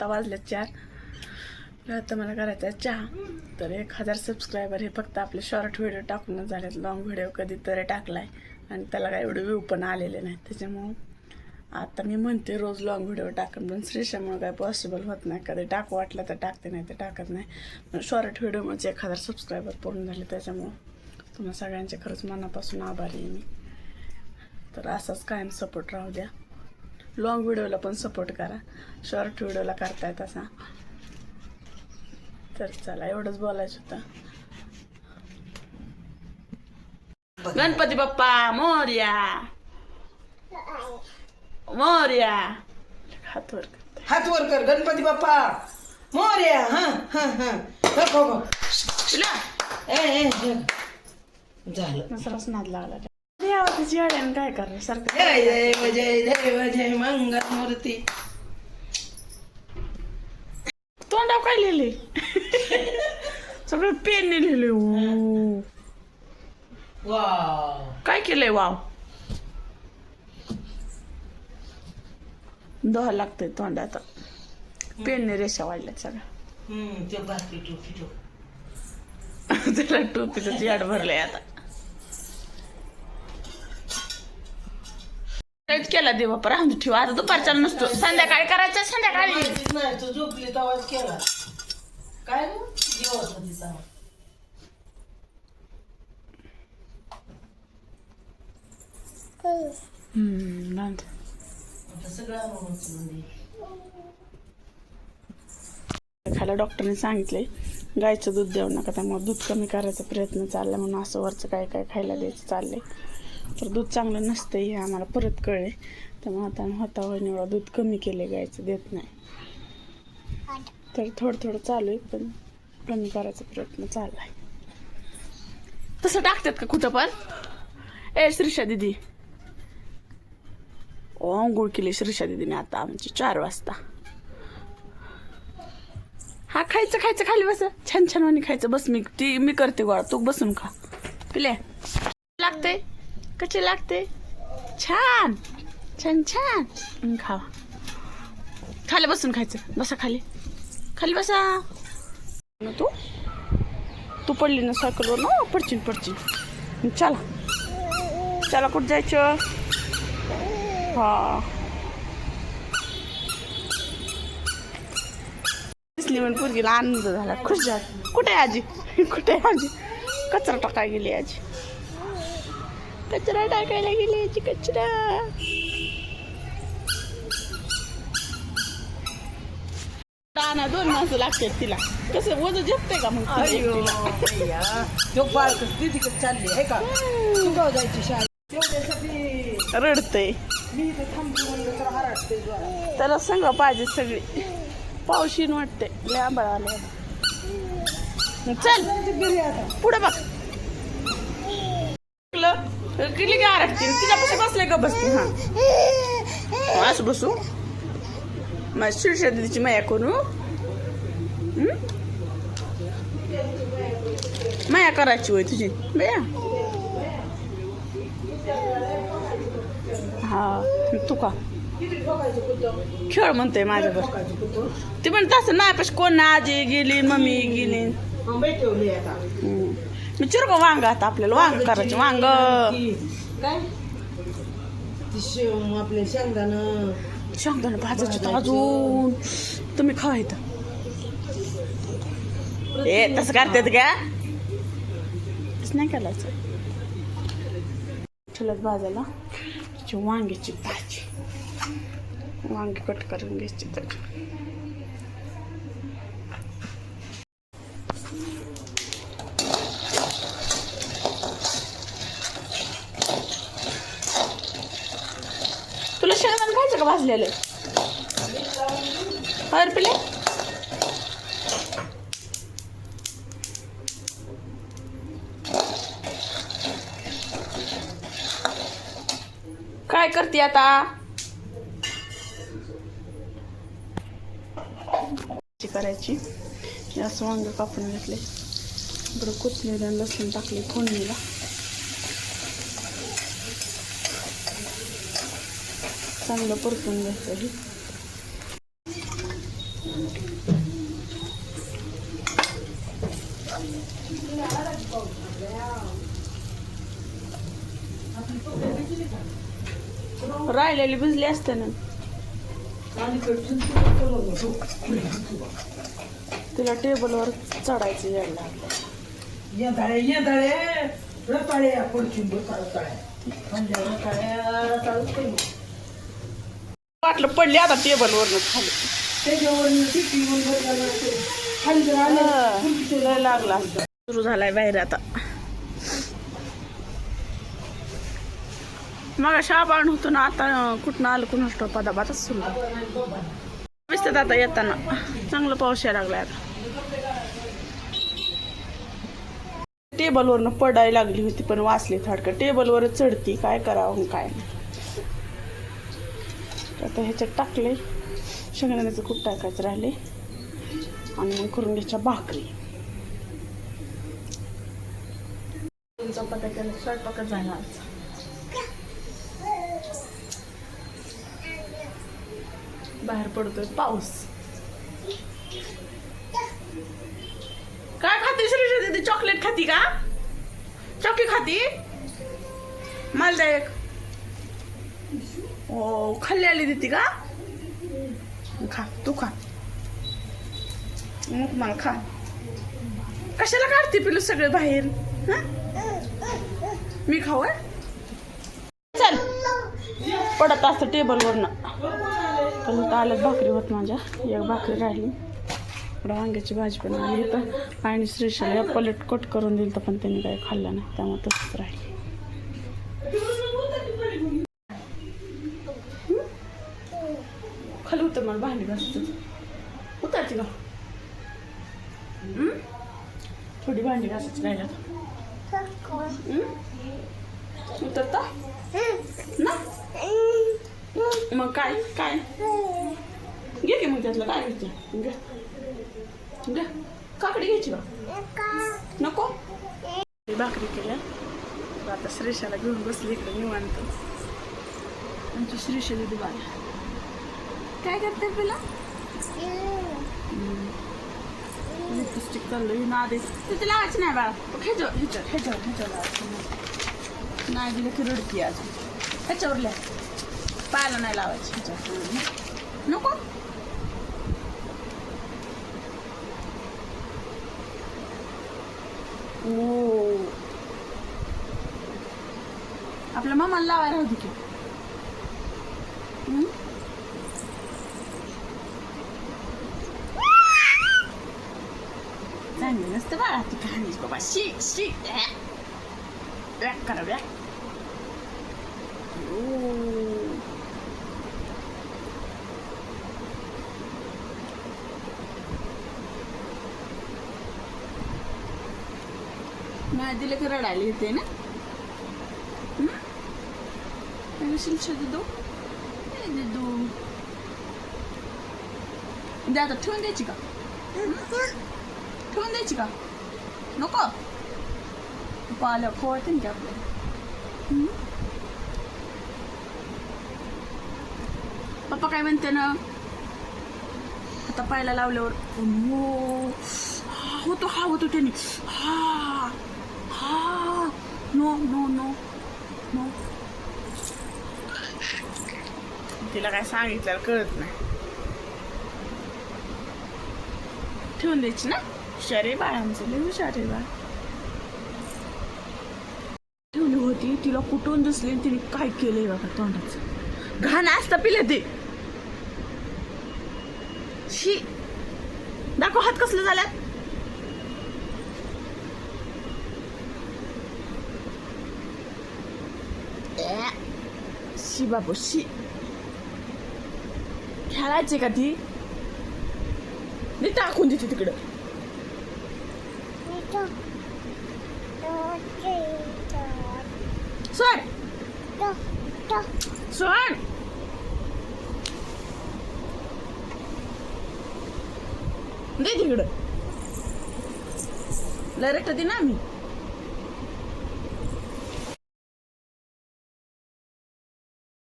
आत्ता वाजले चार. तर आता मला करायचा आहे चहा. तर एक हजार सबस्क्रायबर हे फक्त आपले शॉर्ट व्हिडिओ टाकूनच झालेत. लॉंग व्हिडिओ कधीतरी टाकलाय. आणि त्याला काय एवढे व्ह्यू पण आलेले नाहीत. त्याच्यामुळं आता मी म्हणते रोज लॉंग व्हिडिओ टाकून. पण श्रीशामुळे काय पॉसिबल होत नाही. कधी टाकू वाटलं तर टाकते नाही तर टाकत नाही. पण शॉर्ट व्हिडिओमुळेच एक हजार सबस्क्रायबर पूर्ण झाले. त्याच्यामुळं तुम्हाला सगळ्यांचे खरंच मनापासून आभारी आहे मी. तर असाच कायम सपोर्ट राहू द्या. लॉंग व्हिडिओला पण सपोर्ट करा. शॉर्ट व्हिडिओला करताय तसा. तर चला एवढंच बोलायचं होतं. गणपती बाप्पा मोर्या. मोर्या. हात वर कर. हात वर कर गणपती बाप्पा. मोर्या हा हा हा. झालं. नाद लागला देवाची अड्यान काय करणार सारखं जय जय जय देव जय मंगल मूर्ती तोंडाव काय लिहिले सगळं पेनने लिहिले ओ. वाव काय केलंय वाव दोहा लागतंय तोंडात पेनने रेषा वाढल्यात सगळ्या हम्म ते बाकी टोपी ठेव त्याला टोपीचं याड भरलंय आता काहीच केला देवा पर राहून ठेवा आता दुपारच्या नसतो संध्याकाळी करायचं संध्याकाळी माहितीच नाही तू झोपली तवाच केला काय दिवस. हम्म बांध. आता. खायला डॉक्टरने सांगितले गायचं दूध देऊ नका त्यामुळे दूध कमी करायचा प्रयत्न चालला म्हणून असं वरचं काय काय खायला द्यायचं चाललंय तर दूध चांगलं नसतं हे आम्हाला परत कळले. त्यामुळे आता आम्ही होता दूध कमी केले गायचं देत नाही. तर थोडं थोडं चालू आहे पण कमी करायचा प्रयत्न चाललाय तसं टाकतात का कुठं पण? ए श्रीषा दिदी. आंघोळ केली श्रीषा दिदीने आता आमची चार वाजता. हा खायचं खायचं खाली बस. छान छान वाणी खायचं. बस मी ती मी करते गोळा. तू बसून खा. पिले लागते कसे लागते छान छान छान खावा खा खाली बसून खायचं बसा खाली खाली बसा ना तू तू पडली ना सायकलवर ना पडशील पडशील चला चला कुठं जायचं हा दिसली म्हणून पोरगीला आनंद झाला खुश झाला कुठे आहे आजी कुठे आहे आजी कचरा टाकाय गेली आजी कचरा टाकायला गेली आजी कचरा. दाना दोन माणसं लागतात तिला. कसं वजन झेपते का मग चालली आहे का? जायची तेवढ्यासाठी रडते. त्याला संग पाहिजे सगळी. पावशीन वाटते लय आंबळ आले चल पुढे बघ. किली काय आरटते तिच्यापाशी बसले का बसते हा. असं बसू? माझ्या शिरशा दिदीची माया करू? माया करायची होय तुझी. बया. हा तू का? खेळ म्हणतोय माझ्यावर. ती पण तसं नाही पाशी कोण आजी गेली मम्मी गेली? मग. मी चिरको वांग आता आपल्याला वांग करायचे वांग. काय? आपले शेंगदाणं. शेंगदाणे भाजायचे अजून. तुम्ही खावा इथं. ए तसं करतात का? तसं नाही करायचं. ठेवलं भाजायला. वांग्याची भाजी. वांगी कट करून घ्यायची तर तुला शेंगदाणे का भाजलेलं आहे. अर्पिले काय करते आता? करायची. असं वांग कापून घेतले इकडं कोथमीर लसूण टाकली फोडणीला. चांगलं परतून घ्यायचं हे. राहिलेली भिजली असते ना. तिला टेबलवर चढायचं यायला लागलं. येंदाळे येंदाळे म्हणजे रताळे रताळे म्हणजे रताळ्या रताळूच वाटलं पडली आता टेबलवरनं खाली. लागला सुरू झालाय बाहेर आता. मग शाबाण होतो ना आता कुठनं आलं कुणाच तो पदाबातच सुरू दिसतात आता येताना. चांगलं पाऊस यायला लागलाय आता. टेबलवरनं पडायला लागली होती पण वाचली थाडकं टेबलवरच चढती काय करावं काय नाही. आता ह्याच्यात टाकले शेंगदाण्याचं खूप टाकायचं राहिले आणि मग करून घ्यायच्या भाकरी. चपात्या केल्या स्वयंपाकच झाला आज. बाहेर पडतोय पाऊस. काय खाते श्रीषा दीदी? चॉकलेट खाती का? चॉकी खाती? मला एक. ओ खाल्ली आली देते का खा तू खा मग मला खा कशाला काढते पिलू सगळे बाहेर हं? मी खाऊ? चल पडत असतं टेबलवरनं पण आल्यात भाकरी होत माझ्या एक भाकरी राहिली इकडं वांग्याची भाजी पण आली तर आणि श्रीशाला पलेट कट करून दिलं तर पण त्यांनी काही खाल्लं नाही त्यामुळे तसंच राहिली खाली उतर मला भांडी घासायचं. उतरते का थोडी भांडी घासायची राहिल्यात हं? उतरता? ना? मग काय? काय? घे की मग त्यातलं काय घ्यायचं घ्या घे. काकडी घ्यायची का नको? भाकरी केल्या. आता श्रीशाला घेऊन बसली इकडे निवांत. आमची श्रीशा दिदी बाला काय करते तुला? लिपस्टिक चाललं ना दे तिथे लावायची नाही बाळा. ह्याच्यावर ह्याच्यावर ह्याच्यावर ह्याच्यावर लावायची नाही दिलं की रडती अजून ह्याच्यावर लिहा पायाला नाही लावायची. ह्याच्यावर नको. ओ. आपल्या मामाला लावायला होती की हम्म? चांगलं नसतं बाळा ती कहाणीच बाबा शी वॅक करा वॅक नाही दिलं की रडायला येते ना शिलशा दो ए दिदू द्या आता ठेवून द्यायची का ठेवून द्यायची का नको. पालक होते ना की पप्पा काय म्हणते ना? आता पायला लावल्यावर हा होतो हा होतो त्याने. हा हा. No no no no. तिला काय सांगितलं कळत नाही. ठेवून द्यायची ना? शरे आमचं लय हुशार आहे बाळ. ठेवली होती तिला कुठून दिसली तिने काय केलंय बाबा तोंडाचं? घाण असतं पिलं ते. शी. दाखव हात कसले झाल्यात. ए, शी बाबू शी. खेळायचे का ती? टाकून देते तिकडं. सोड सोड दे तिकडं लरट दे ना मी